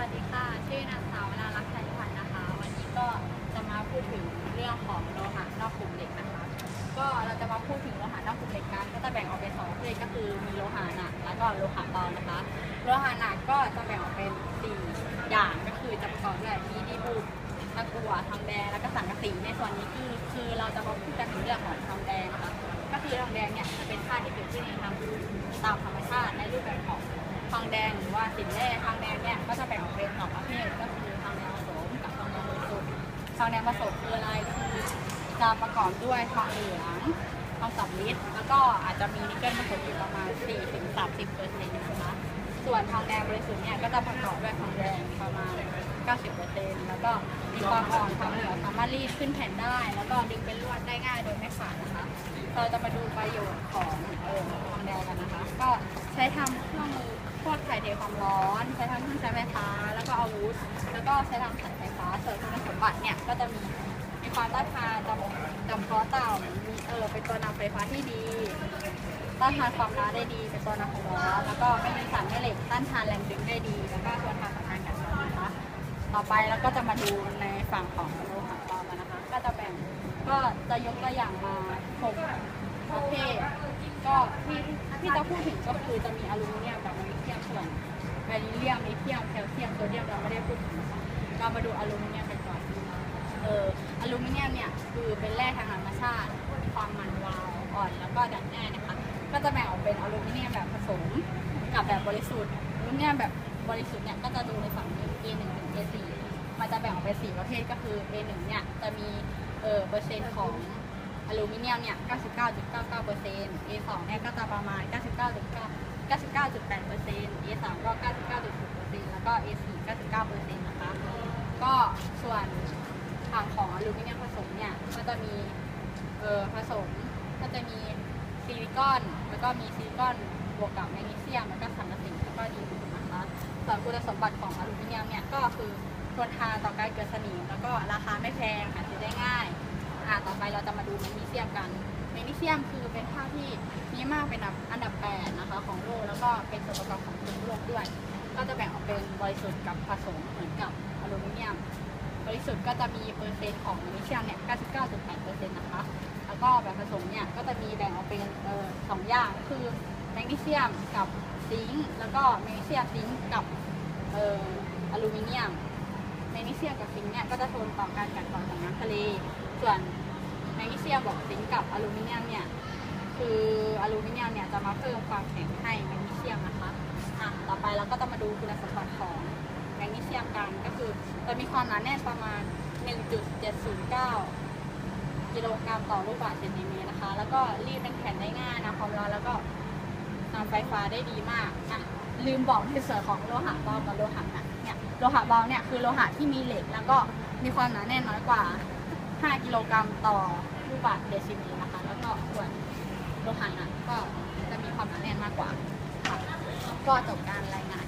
วัสดีค่ะ ชื่อนางสาววราลักษณ์ชัยพันธ์นะคะ วันนี้ก็จะมาพูดถึงเรื่องของโลหะนอกกลุ่มเหล็กนะคะ ก็เราจะมาพูดถึงโลหะนอกกลุ่มเหล็กกัน ก็จะแบ่งออกเป็นสองประเภทก็คือมีโลหะหนักแล้วก็โลหะเบานะคะ โลหะหนักก็จะแบ่งออกเป็นสี่อย่างก็คือจะประกอบด้วยมีดีบุกตะกั่วทองแดงแล้วก็สังกะสีในส่วนนี้คือคือเราจะมาพูดกันถึงเรื่องของทองแดงนะคะ ก็คือทองแดงเนี่ยจะเป็นธาตุที่เกิดขึ้นในธรรมตามธรรมชาติในรูปแบบ ของทองแดงหรือว่าสินแร่ทองแดงเนี่ยก็จะแบ่งออกเป็นสองประเภทก็คือทองแดงผสมกับทองแดงบริสุทธิ์ทองแดงผสมคืออะไรคือจะประกอบด้วยทองเหลืองทองสำริดแล้วก็อาจจะมีนิกเกิลผสมอยู่ประมาณ4-30เปอร์เซ็นต์นะคะส่วนทองแดงบริสุทธิ์เนี่ยก็จะประกอบด้วยทองแดงประมาณ 90%แล้วก็มีความอ่อนความเหนียวสามารถรีดขึ้นแผ่นได้ แล้วก็ดึงเป็นลวดได้ง่ายโดยไม่ขาดนะคะเราจะมาดูประโยชน์ของออทองแดงกันนะคะ ก็ใช้ทำเครื่องมือ พวกถ่ายเทความร้อน ใช้ทำเครื่องใช้ไฟฟ้า แล้วก็อาวุธ แล้วก็ใช้ทำสายไฟฟ้า ส่วนคุณสมบัติเนี่ยก็จะมีมีความต้านทานจำจำเพาะเต่ามีเออเป็นตัวนำไฟฟ้าที่ดี ต้านทานความร้อนได้ดี เป็นตัวนำความร้อนแล้วก็ไม่มีสารแม่เหล็ก ต้านทานแรงดึงได้ดี แล้วก็ทนทานต่อการกัดเซาะนะคะ ต่อไปแล้วก็จะมาดูในฝั่งของโลหะปลอมนะคะ ก็จะแบ่ง ก็จะยกตัวอย่างมาหกประเภทก็ที่ ที่จะพูดถึงก็คือจะมีอลูมิเนียมกับแมกนีเซียมส่วนแบริเลียมลิเธียมแคลเซียมโซเดียมเราไม่ได้พูดถึงนะคะเรามาดูอลูมิเนียมกันก่อนเอออลูมิเนียมเนี่ยคือเป็นแร่ทางธรรมชาติความมันวาวอ่อนแล้วก็ดัดง่ายนะคะก็จะแบ่งออกเป็นอลูมิเนียมแบบผสมกับแบบบริสุทธิ์อลูมิเนียมแบบบริสุทธิ์เนี่ยก็จะดูในฝั่งนี้ A1 ถึง A4 มันจะแบ่งออกเป็น4ประเภทก็คือ A1 เนี่ยจะมีเออเปอร์เซ็นต์ของ อลูมิเนียมเนี่ย 99.99% A2 เนี่ยก็จะประมาณ 99.9 99.8% A3 ก็ 99.6%แล้วก็ A4 99%นะคะ ก็ส่วนฝั่งของอลูมิเนียมผสมเนี่ย ก็จะมีเออผสมก็จะมีซิลิคอน แล้วก็มีซิลิคอนบวกกับแมกนีเซียม แล้วก็สังกะสีแล้วก็ดีบุนะคะ ส่วนคุณสมบัติของอลูมิเนียมเนี่ย ก็คือทนทานต่อการเกิดสนิมแล้วก็ราคาไม่แพงหาซื้อได้ง่ายอ่าต่อ ไปเราจะมาดูแมกนีเซียมกันแมกนีเซียมคือเป็นธาตุที่มีมากเป็นอันดับแปดนะคะของโลกแล้วก็เป็นส่วนประกอบของพื้นโลกด้วย ก็จะแบ่งออกเป็นบริสุทธิ์กับผสมเหมือนกับอลูมิเนียม บริสุทธิ์ก็จะมีเปอร์เซ็นต์ของแมกนีเซียมเนี่ย 99.8%นะคะแล้วก็แบบผสมเนี่ยก็จะมีแบ่งออกเป็นเออสองอย่างคือแมกนีเซียมกับซิงค์แล้วก็แมกนีเซียมซิงค์กับเอออลูมิเนียมแมกนีเซียมกับซิงค์เนี่ยก็จะทนต่อการกัดเกร่อนของน้ำทะเล ส่วน เซียมบวกซิงกับอลูมิเนียมเนี่ยคืออลูมิเนียมเนี่ยจะมาเพิ่มความแข็งให้แมกนีเซียมนะคะอะต่อไปเราก็จะมาดูคุณสมบัติของแมกนีเซียมกันก็คือจะมีความหนาแน่นประมาณ 1.709 กิโลกรัมต่อลูกบาศก์เซนติเมตรนะคะ แล้วก็รีดเป็นแผ่นได้ง่ายนะความร้อนแล้วก็นำไฟฟ้าได้ดีมากอะลืมบอกในส่วนของโลหะเบากับโลหะหนักเนี่ยโลหะเบาเนี่ยคือโลหะที่มีเหล็กแล้วก็มีความหนาแน่นน้อยกว่า 5 กิโลกรัมต่อ ลูกบาทเดซิมีนะคะ แล้วก็ส่วนโลหะหนักก็จะมีความหนาแน่นมากกว่าค่ะก็จบการรายงาน